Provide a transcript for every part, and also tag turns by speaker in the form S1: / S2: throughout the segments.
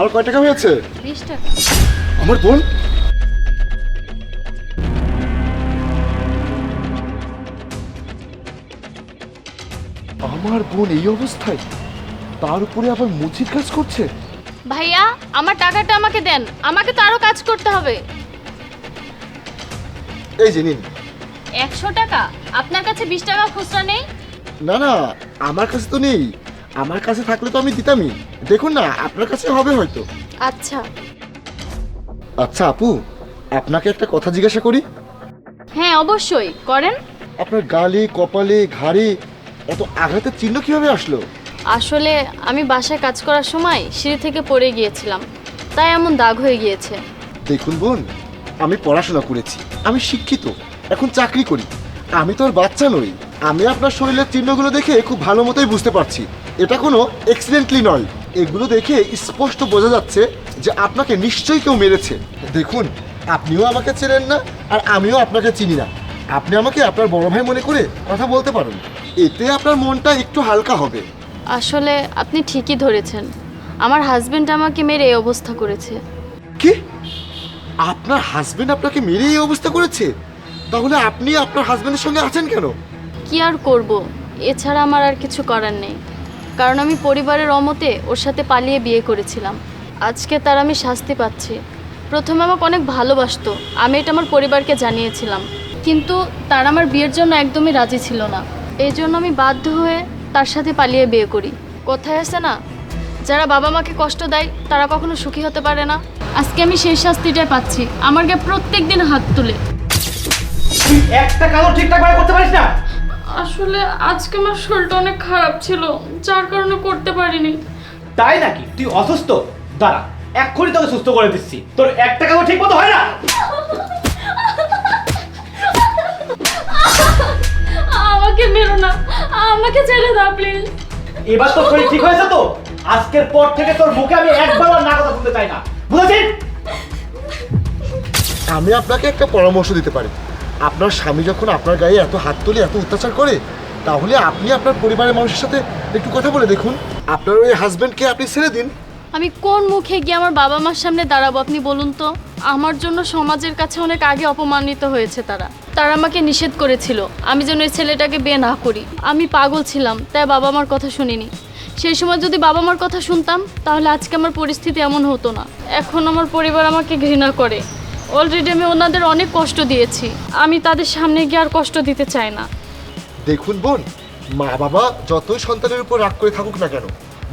S1: আর কয় টাকা হয়েছে?
S2: বিশ টাকা।
S1: আমার বোন? আমার বোন এই অবস্থায়? তার উপরে আবার মুচির কাজ করছে?
S2: ভাইয়া আমার টাকাটা আমাকে দেন। আমাকে তো আরও কাজ করতে হবে।
S1: এই যে নিন।
S2: একশো টাকা? আপনার কাছে বিশ টাকা খুচরা নেই?
S1: না না আমার কাছে তো নেই। আমার কাছে থাকলে তো আমি দিতামই। দেখুন না আপনার কাছে হবে হয়তো।
S2: আচ্ছা।
S1: আচ্ছা আপু আপনাকে একটা কথা জিজ্ঞাসা করি?
S2: হ্যাঁ অবশ্যই করেন।
S1: আপনার গালে কপালে ঘাড়ে এত আঘাতের চিহ্ন কীভাবে আসলো?
S2: আসলে আমি বাসায় কাজ করার সময় সিঁড়ি থেকে পড়ে গিয়েছিলাম। তাই এমন দাগ হয়ে গিয়েছে।
S1: দেখুন বোন আমি পড়াশোনা করেছি আমি শিক্ষিত এখন চাকরি করি। আমি তো আর বাচ্চা নই। আমি আপনার শরীরের চিহ্নগুলো দেখে খুব ভালো মতোই বুঝতে পারছি। এটা কোনো অ্যাক্সিডেন্টলি নয়। এগুলো দেখে স্পষ্ট বোঝা যাচ্ছে যে আপনাকে নিশ্চয়ই কেউ মেরেছে। দেখুন আপনিও আমাকে চেনেন না আর আমিও আপনাকে চিনি না। আপনি আমাকে আপনার বড় ভাই মনে করে কথা বলতে পারেন। এতে আপনার মনটা একটু হালকা হবে।
S2: আসলে আপনি ঠিকই ধরেছেন। আমার হাজবেন্ড আমাকে মেরে এই অবস্থা করেছে।
S1: কি? আপনার হাজবেন্ড আপনাকে মেরে এই অবস্থা করেছে? তাহলে আপনি আপনার হাজবেন্ডের সঙ্গে আছেন কেন?
S2: কি আর করব? এছাড়া আমার আর কিছু করার নেই। কারণ আমি পরিবারের অমতে ওর সাথে পালিয়ে বিয়ে করেছিলাম। আজকে তার আমি শাস্তি পাচ্ছি। প্রথমে আমাকে অনেক ভালোবাসতো। আমি এটা আমার পরিবারকে জানিয়েছিলাম। কিন্তু তার আমার বিয়ের জন্য একদমই রাজি ছিল না। এই জন্য আমি বাধ্য হয়ে তার সাথে পালিয়ে বিয়ে করি। কোথায় আছে না? যারা বাবা মাকে কষ্ট দেয়, তারা কখনো সুখী হতে পারে না। আজকে আমি সেই শাস্তিটাই পাচ্ছি। আমার গায়ে প্রত্যেক দিন হাত তুলে।
S3: একটা ঠিকঠাক করতে পারিস না?
S2: আসলে আজকে আমার শরীরটা অনেক খারাপ ছিল যার কারণে করতে পারিনি।
S3: তাই নাকি? তুই অসুস্থ? দাঁড়া এক্ষুনি তোকে সুস্থ করে দিচ্ছি। তোর একটা কাজও ঠিক মতো হয় না?
S2: আমাকে মেরো না আমাকে ছেড়ে দাও প্লিজ।
S3: এবার তোর শরীর ঠিক হয়েছে তো? আজকের পর থেকে তোর মুখে আমি একবার আর না কথা শুনতে চাই না। বুঝেছিস?
S1: আমি আপনাকে একটা পরামর্শ দিতে পারি। আপনার স্বামী যখন আপনার গায়ে এত হাত তুলে, এত অত্যাচার করে, তাহলে আপনি আপনার পরিবারের মানুষের সাথে একটু কথা বলে দেখুন। আপনার ওই হাজবেন্ডকে আপনি ছেড়ে দিন।
S2: আমি কোন মুখে গিয়ে আমার বাবা মার সামনে দাঁড়াবো আপনি বলুন তো? আমার জন্য সমাজের কাছে অনেক আগে অপমানিত হয়েছে তারা। তারা আমাকে নিষেধ করেছিল, আমি যেন এই ছেলেটাকে বিয়ে না করি। আমি পাগল ছিলাম, তাই বাবা মার কথা শুনিনি। সেই সময় যদি বাবা মার কথা শুনতাম, তাহলে আজকে আমার পরিস্থিতি এমন হতো না। এখন আমার পরিবার আমাকে ঘৃণা করে। অলরেডি আমি ওনাদের অনেক কষ্ট দিয়েছি। আমি তাদের সামনে গিয়ে আর কষ্ট দিতে চাই না।
S1: দেখুন বোন মা বাবা যতই সন্তানের উপর রাগ করে থাকুক না কেন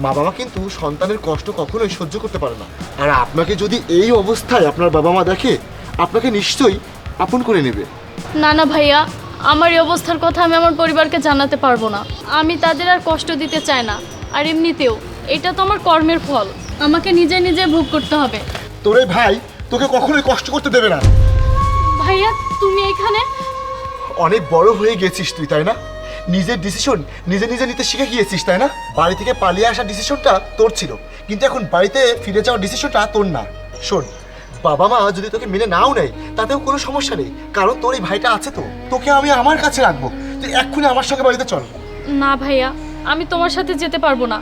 S1: মা বাবা কিন্তু সন্তানের কষ্ট কখনোই সহ্য করতে পারে না। আর আপনাকে যদি এই অবস্থায় আপনার বাবা মা দেখে আপনাকে নিশ্চয়ই আপন করে নেবে।
S2: না না ভাইয়া আমার এই অবস্থার কথা আমি আমার পরিবারকে জানাতে পারব না। আমি তাদের আর কষ্ট দিতে চাই না। আর এমনিতেও এটা তো আমার কর্মের ফল। আমাকে নিজে নিজে ভোগ করতে হবে।
S1: তোরে ভাই তোকে কখনোই কষ্ট করতে দেবে না।
S2: ভাইয়া তুমি এখানে?
S1: অনেক বড় হয়ে গেছিস তুই তাই না? নিজের ডিসিশন নিজে নিজে নিতে শিখে গিয়েছিস তাই না? বাড়ি থেকে পালিয়ে আসার ডিসিশনটা তোর ছিল। কিন্তু এখন বাড়িতে ফিরে যাওয়ার ডিসিশনটা তোর না। শোন বাবা মা যদি তোকে মেনে নাও নেয় তাতেও কোনো সমস্যা নেই। কারণ তোর এই ভাইটা আছে তো। তোকে আমি আমার কাছে রাখব। তুই এক্ষুনি আমার সঙ্গে বাড়িতে চল।
S2: না ভাইয়া আমি তোমার সাথে যেতে পারব না।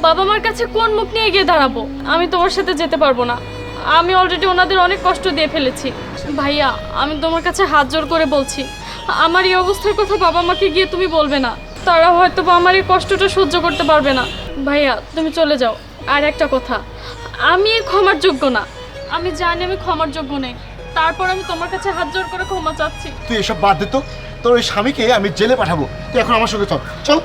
S2: বাবা মার কাছে কোন মুখ নিয়ে গিয়ে দাঁড়াবো? আমি তোমার সাথে যেতে পারব না। আমি অলরেডি ওনাদের অনেক কষ্ট দিয়ে ফেলেছি। ভাইয়া, আমি তোমার কাছে হাত জোর করে বলছি, আমার এই অবস্থার কথা বাবা মাকে গিয়ে তুমি বলবে না। তারা হয়তো বা আমার এই কষ্টটা সহ্য করতে পারবে না। ভাইয়া, তুমি চলে যাও। আর একটা কথা, আমি ক্ষমার যোগ্য না। আমি জানি আমি ক্ষমার যোগ্য নেই। তারপর আমি তোমার কাছে হাত জোর করে ক্ষমা চাচ্ছি।
S1: তুই এসব বাদ দে তো। তোর ওই স্বামীকে আমি জেলে পাঠাবো। তুই এখন আমার সঙ্গে চল। চল।